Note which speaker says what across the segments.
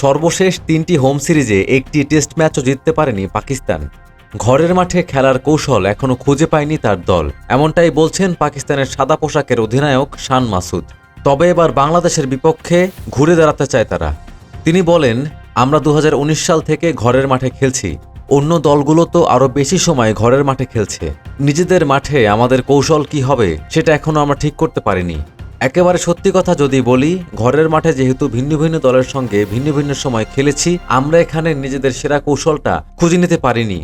Speaker 1: সর্বশেষ তিনটি হোম সিরিজে একটি টেস্ট ম্যাচও জিততে পারেনি পাকিস্তান। ঘরের মাঠে খেলার কৌশল এখনও খুঁজে পায়নি তার দল। এমনটাই বলছেন পাকিস্তানের সাদা পোশাকের অধিনায়ক শান মাসুদ। তবে এবার বাংলাদেশের বিপক্ষে ঘুরে দাঁড়াতে চায় তারা। তিনি বলেন, আমরা দু হাজার উনিশ সাল থেকে ঘরের মাঠে খেলছি। অন্য দলগুলো তো আরও বেশি সময় ঘরের মাঠে খেলছে। নিজেদের মাঠে আমাদের কৌশল কি হবে সেটা এখনও আমরা ঠিক করতে পারিনি। একেবারে সত্যি কথা যদি বলি, ঘরের মাঠে যেহেতু ভিন্ন ভিন্ন দলের সঙ্গে ভিন্ন ভিন্ন সময় খেলেছি, আমরা এখানে নিজেদের সেরা কৌশলটা খুঁজে নিতে পারিনি।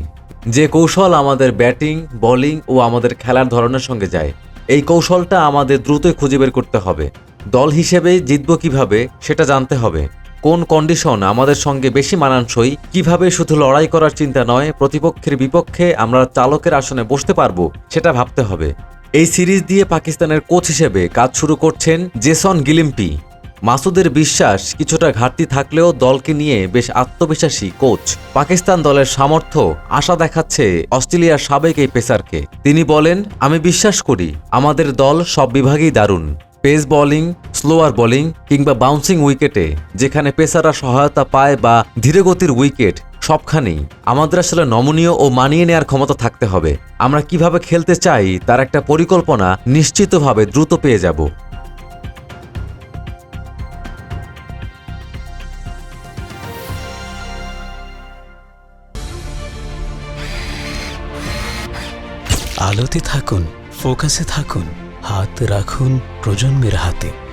Speaker 1: যে কৌশল আমাদের ব্যাটিং, বোলিং ও আমাদের খেলার ধরনের সঙ্গে যায়, এই কৌশলটা আমাদের দ্রুতই খুঁজে বের করতে হবে। দল হিসেবে জিতব কীভাবে, সেটা জানতে হবে। কোন কন্ডিশন আমাদের সঙ্গে বেশি মানানসই, কীভাবে শুধু লড়াই করার চিন্তা নয়, প্রতিপক্ষের বিপক্ষে আমরা চালকের আসনে বসতে পারব, সেটা ভাবতে হবে। এই সিরিজ দিয়ে পাকিস্তানের কোচ হিসেবে কাজ শুরু করছেন জেসন গিলিম্পি। মাসুদের বিশ্বাস কিছুটা ঘাটতি থাকলেও দলকে নিয়ে বেশ আত্মবিশ্বাসী কোচ। পাকিস্তান দলের সামর্থ্য, আশা দেখাচ্ছে অস্ট্রেলিয়ার সাবেক এই পেসারকে। তিনি বলেন, আমি বিশ্বাস করি, আমাদের দল সব বিভাগেই দারুণ। পেস বোলিং, স্লোয়ার বোলিং কিংবা বাউন্সিং উইকেটে যেখানে পেসাররা সহায়তা পায় বা ধীরগতির উইকেট সবখানেই আমাদের আসলে নমনীয় ও মানিয়ে নেয়ার ক্ষমতা থাকতে হবে। আমরা কীভাবে খেলতে চাই তার একটা পরিকল্পনা নিশ্চিতভাবে দ্রুত পেয়ে যাব।
Speaker 2: আলোতে থাকুন, ফোকাসে থাকুন, হাত রাখুন প্রজন্মের হাতে।